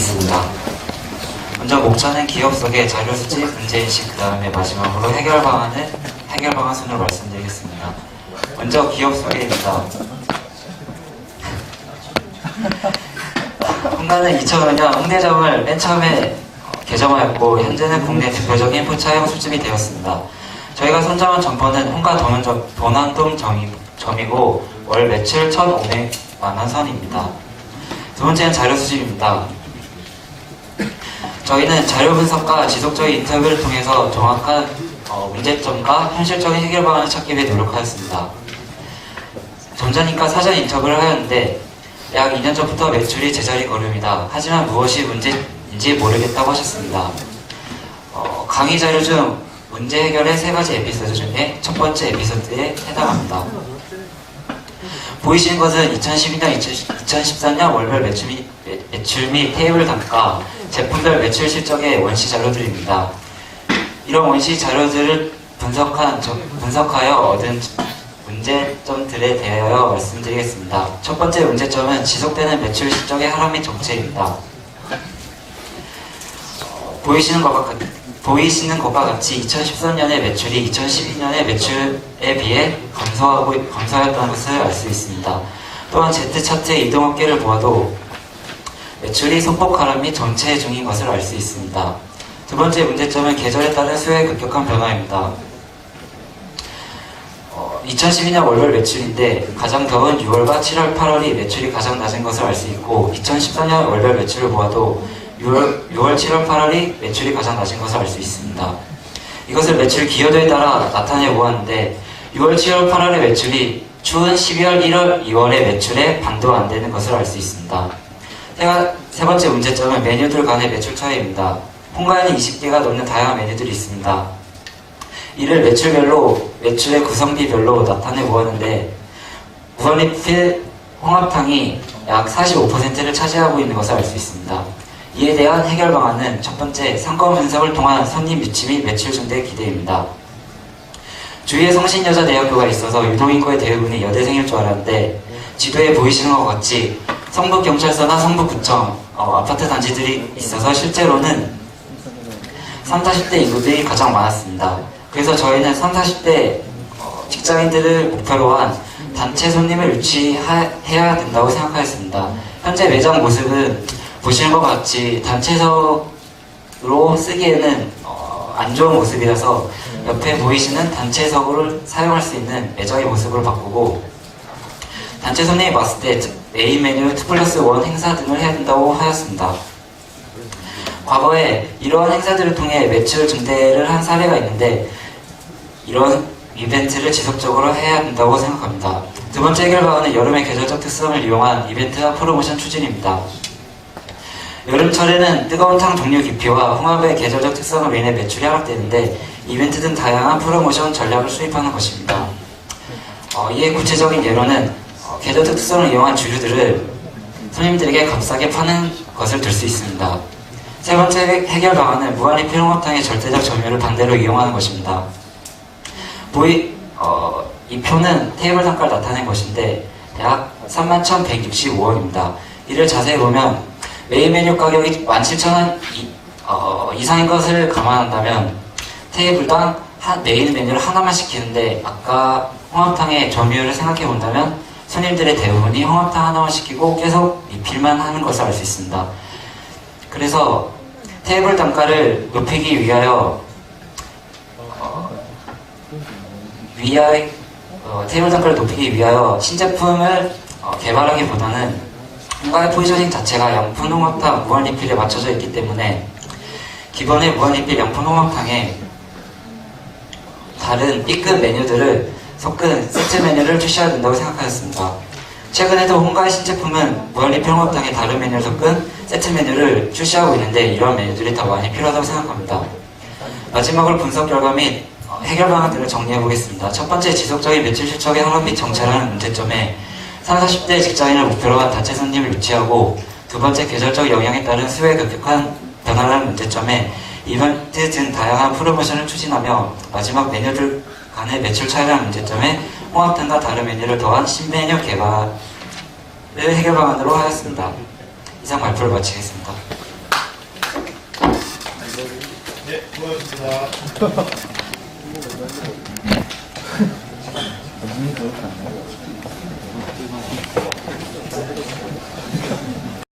있습니다. 먼저 목차는 기업 속의 자료 수집, 문제인식, 그 다음에 마지막으로 해결 방안을 해결 방안 순으로 말씀드리겠습니다. 먼저 기업 소개입니다. 홍단은 2005년 홍대점을 맨 처음에 어, 개점하였고 현재는 국내 대표적인 포차형 술집이 되었습니다. 저희가 선정한 점포는 홍가 도난동 점이, 점이고 월 매출 1,500만 원 선입니다. 두 번째는 자료 수집입니다. 저희는 자료 분석과 지속적인 인터뷰를 통해서 정확한 어, 문제점과 현실적인 해결 방안을 찾기 위해 노력하였습니다. 점자님과 사전 인터뷰를 하였는데 약 2년 전부터 매출이 제자리 걸음이다. 하지만 무엇이 문제인지 모르겠다고 하셨습니다. 어, 강의 자료 중 문제 해결의 세 가지 에피소드 중에 첫 번째 에피소드에 해당합니다. 보이시는 것은 2012년, 2013년 월별 매출 및, 매- 매출 및 테이블 단가, 제품별 매출 실적의 원시 자료들입니다. 이런 원시 자료들을 분석한, 저- 분석하여 얻은 문제점들에 대하여 말씀드리겠습니다. 첫 번째 문제점은 지속되는 매출 실적의 하락 및 정체입니다. 어, 보이시는 것과 같, 보이시는 것과 같이 2013년의 매출이 2012년의 매출에 비해 감소하고 감소하였다는 것을 알 수 있습니다. 또한 Z 차트의 이동업계를 보아도 매출이 소폭 하락 및 정체 중인 것을 알 수 있습니다. 두 번째 문제점은 계절에 따른 수요의 급격한 변화입니다. 어, 2012년 월별 매출인데 가장 더운 6월과 7월, 8월이 매출이 가장 낮은 것을 알 수 있고 2014년 월별 매출을 보아도 6월, 6월, 7월, 8월이 매출이 가장 낮은 것을 알 수 있습니다. 이것을 매출 기여도에 따라 나타내 보았는데 6월, 7월, 8월의 매출이 추운 12월, 1월, 2월의 매출에 반도 안 되는 것을 알 수 있습니다. 세, 번째 문제점은 메뉴들 간의 매출 차이입니다. 홍가에는 20개가 넘는 다양한 메뉴들이 있습니다. 이를 매출별로, 매출의 구성비별로 나타내 보았는데, 무선리필 홍합탕이 약 45%를 차지하고 있는 것을 알 수 있습니다. 이에 대한 해결 방안은 첫 번째, 상권 분석을 통한 손님 유치 및 매출 증대 기대입니다. 주위에 성신여자대학교가 있어서 유동인구의 대부분이 여대생일 줄 알았는데, 지도에 보이시는 것 같이 성북 경찰서나 성북 구청, 어, 아파트 단지들이 있어서 실제로는 3, 40대 인구들이 가장 많았습니다. 그래서 저희는 3, 40대 어, 직장인들을 목표로 한 단체 손님을 유치해야 된다고 생각하였습니다. 현재 매장 모습은 보시는 것 같이 단체석으로 쓰기에는 어, 안 좋은 모습이라서 옆에 보이시는 단체석으로 사용할 수 있는 매장의 모습으로 바꾸고 단체 손님이 왔을 때 메인 메뉴 2 플러스 1 행사 등을 해야 된다고 하였습니다. 과거에 이러한 행사들을 통해 매출 증대를 한 사례가 있는데 이런 이벤트를 지속적으로 해야 된다고 생각합니다. 두 번째 해결 방안은 여름의 계절적 특성을 이용한 이벤트와 프로모션 추진입니다. 여름철에는 뜨거운 탕 종류 기피와 홍합의 계절적 특성으로 인해 매출이 하락되는데 이벤트 등 다양한 프로모션 전략을 수립하는 것입니다. 어, 이에 구체적인 예로는 어, 계절적 특성을 이용한 주류들을 손님들에게 값싸게 파는 것을 들 수 있습니다. 세 번째 해결 방안은 무한리필 홍합탕의 절대적 점유율을 반대로 이용하는 것입니다. 보이, 어, 이 표는 테이블 단가를 나타낸 것인데 약 31,165원입니다. 이를 자세히 보면 메인 메뉴 가격이 17,000원 어, 이상인 것을 감안한다면 테이블당 한- 메인 메뉴를 하나만 시키는데 아까 홍합탕의 점유율을 생각해 본다면 손님들의 대부분이 홍합탕 하나만 시키고 계속 리필만 하는 것을 알 수 있습니다. 그래서 테이블 단가를 높이기 위하여 어, 위하여 어, 테이블 단가를 높이기 위하여 신제품을 어, 개발하기보다는 뭔가의 포지셔닝 자체가 양푼 홍합탕 무한 리필에 맞춰져 있기 때문에 기본의 무한 리필 양푼 홍합탕에 다른 B급 메뉴들을 섞은 세트 메뉴를 출시해야 된다고 생각하였습니다. 최근에도 홍가의 신제품은 무한리필 홍합탕에 다른 메뉴를 섞은 세트 메뉴를 출시하고 있는데 이러한 메뉴들이 더 많이 필요하다고 생각합니다. 마지막으로 분석 결과 및 어, 해결 방안들을 정리해 보겠습니다. 첫 번째, 지속적인 매출 실적의 하락 및 정체라는 문제점에 30, 40대 직장인을 목표로 한 단체 손님을 유치하고 두 번째, 계절적 영향에 따른 수요의 급격한 변화라는 문제점에 이벤트 등 다양한 프로모션을 추진하며 마지막 메뉴들 간의 매출 차이라 문제점에 홍합등과 다른 메뉴를 더한 신메뉴 개발을 해결 방안으로 하였습니다. 이상 발표를 마치겠습니다. 네, 고맙습니다.